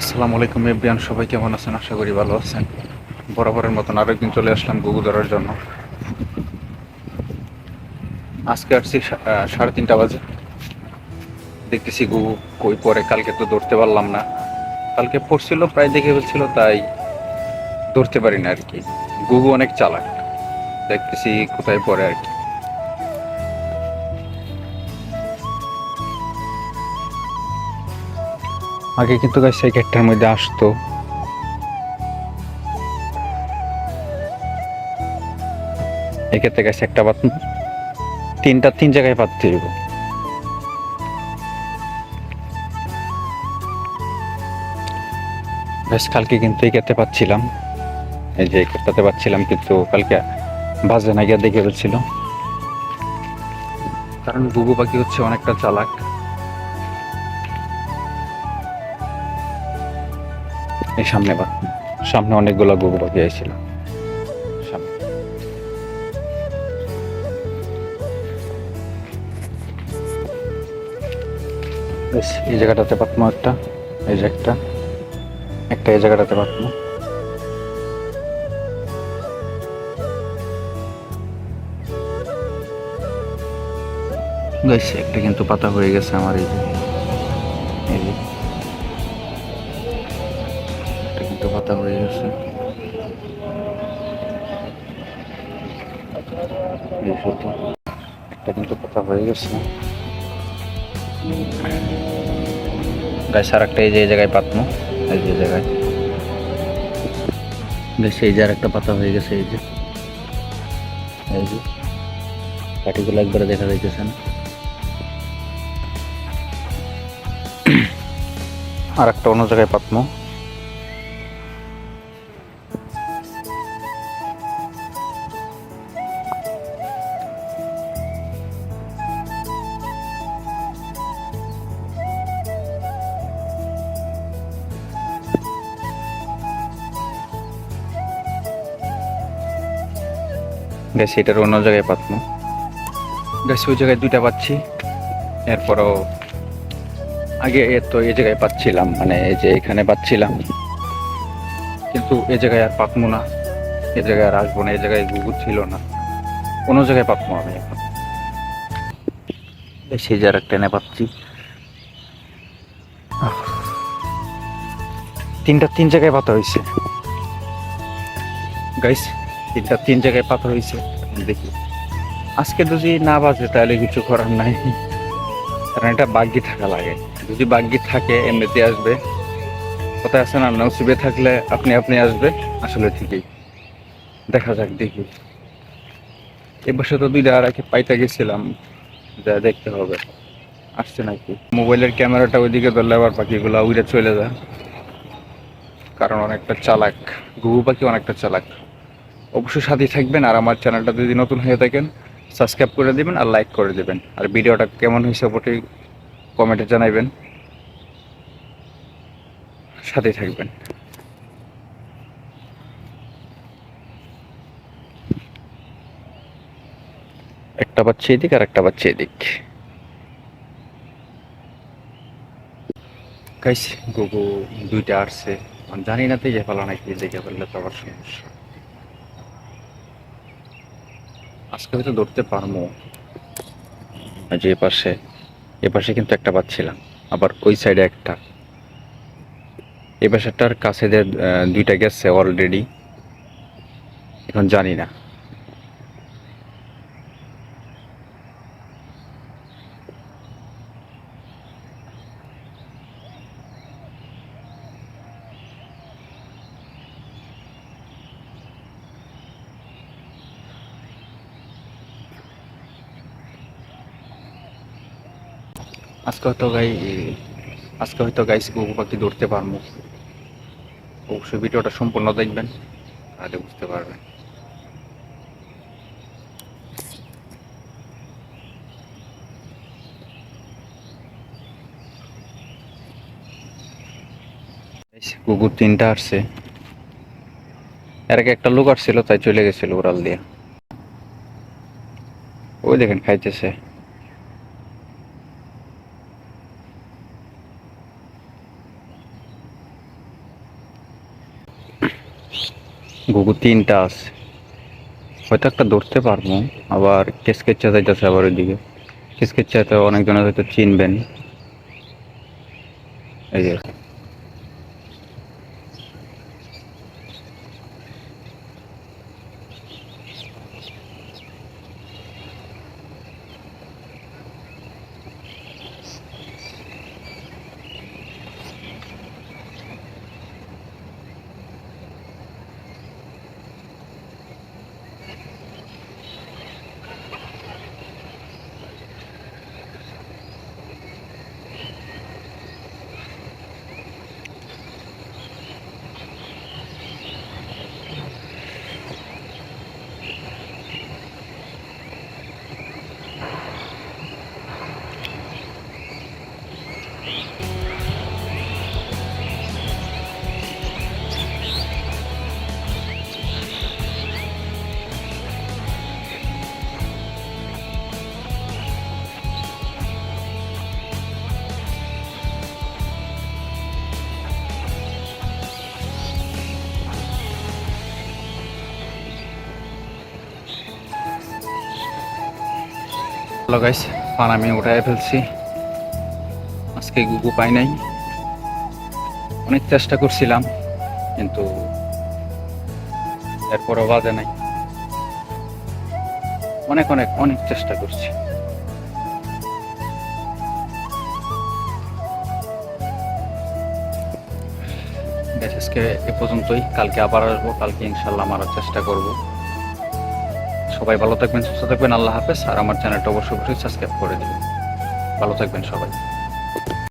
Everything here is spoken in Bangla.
আসসালামু আলাইকুম এভরিয়ান, সবাই কেমন আছেন? আশা করি ভালো আছেন। বরাবরের মতন আরেকদিন চলে আসলাম গুগু ধরার জন্য। আজকে আসছি সাড়ে তিনটা বাজে। দেখতেছি গুগু কই পরে, কালকে তো ধরতে পারলাম না। কালকে পড়ছিল, প্রায় দেখে ফেলছিল, তাই ধরতে পারি না আর কি। গুগু অনেক চালাক। দেখতেছি কোথায় পড়ে আর কি। আগে কিন্তু গাছ সেই গেটটার মধ্যে আসতো। এক্ষেত্রে গেছে একটা পাত তিনটা তিন জায়গায় পাততে হইব বেশ কালকে কিন্তু এই ক্ষেত্রে পাচ্ছিলাম। এই যে এই ক্ষেত্রতে পাচ্ছিলাম, কিন্তু কালকে বাজে না, গিয়ে দেখে ফেলছিল। কারণ গুগু পাখি হচ্ছে অনেকটা চালাক। এই সামনে বা। সামনে অনেকগুলো গরু পাখি আইছিল এই জায়গাটাতে পাতমো একটা এই যে একটা একটা এই জায়গাটাতে পাতমো। একটা কিন্তু পাতা হয়ে গেছে আমার এই যে। এই একটা হয়ে গেছে হয়ে গেছে। গাছ এই যে জায়গায় এই যে জায়গায়। এই যে পাতা হয়ে গেছে এই যে। এই যে একবারে দেখা যাইতেছে আর একটা অন্য জায়গায় পাতমো। গ্যাস এটার অন্য জায়গায় পাতমো গ্যাস ওই জায়গায় দুইটা পাচ্ছি। এরপরও আগে এ তো এই জায়গায় পাচ্ছিলাম মানে এই যে এখানে পাচ্ছিলাম। কিন্তু এ জায়গায় আর পাতমো না। এ জায়গায় আর আসব না, এ জায়গায় গুগু ছিল না। কোনো জায়গায় পাতমো আমি এখন। সেই যার টেনে পাচ্ছি। তিনটা, তিন জায়গায় পাতা হয়েছে। গাইস তিনটা তিন জায়গায় পাথর হয়েছে, দেখি। আজকে যদি না বাজে, তাহলে কিছু করার নাই। কারণ এটা বাগ্যি থাকা লাগে। যদি বাগ্যি থাকে, এমনিতে আসবে। কোথায় আছে না, নসিবে থাকলে আপনি আপনি আসবে। আসলে ঠিকই। দেখা যাক, দেখি। এবছর তো দুইটা আর পাইতে গেছিলাম। যা দেখতে হবে। আসছে নাকি? মোবাইলের ক্যামেরাটা ওইদিকে ধরলে আবার পাখিগুলো উড়ে চলে যায়। কারণ অনেকটা চালাক। ঘুঘু পাখি অনেকটা চালাক। অবশ্যই সাথে থাকবেন আর আমার চ্যানেলটা যদি নতুন হয়ে থাকেন সাবস্ক্রাইব করে দিবেন আর লাইক করে দিবেন। আর ভিডিওটা কেমন হয়েছে অবশ্যই কমেন্টে জানাইবেন। সাথে থাকবেন। একটা বাচ্চা এদিক আর একটা বাচ্চা এদিক। গাইস গুগু দুইটা আসছে। জানি না তো যে ফেলা নাকি, দেখে ফেললে তো আবার সমস্যা। আজকে হয়তো ধরতে পারব। যে পাশে, এ পাশে কিন্তু একটা পাচ্ছিলাম আবার ওই সাইডে একটা। এ পাশেরটার কাছে দুইটা গেছে অলরেডি এখন জানি না। আজকে হয়তো গাই, আজকে হয়তো গাইস গুগু পাখি ধরতে পারব। অবশ্যই ভিডিওটা সম্পূর্ণ দেখবেন, তাহলে বুঝতে পারবেন। কুকুর তিনটা আসছে। এর আগে একটা লোক আসছিল, তাই চলে গেছিল উড়াল দিয়ে। ওই দেখেন খাইতেছে। গুগু তিনটা আছে। হয়তো একটা ধরতে পারব, আবার কেসকেচ্চা যাইতেছে আবার ওইদিকে। কেসকের কেসকেচ্চাতে অনেকজনে হয়তো চিনবেন। এই যে হ্যালো গাইস আমি উঠাই ফেলছি। আজকে গুগু পাই নাই। অনেক চেষ্টা করছিলাম, কিন্তু এরপরও বাজে নাই। অনেক অনেক অনেক চেষ্টা করছি। আজকে এ পর্যন্তই। কালকে আবার আসব, কালকে ইনশাল্লাহ আমরা চেষ্টা করব। সবাই ভালো থাকবেন, সুস্থ থাকবেন, আল্লাহ হাফেজ। আর আমার চ্যানেলটা অবশ্যই অবশ্যই সাবস্ক্রাইব করে দিবেন। ভালো থাকবেন সবাই।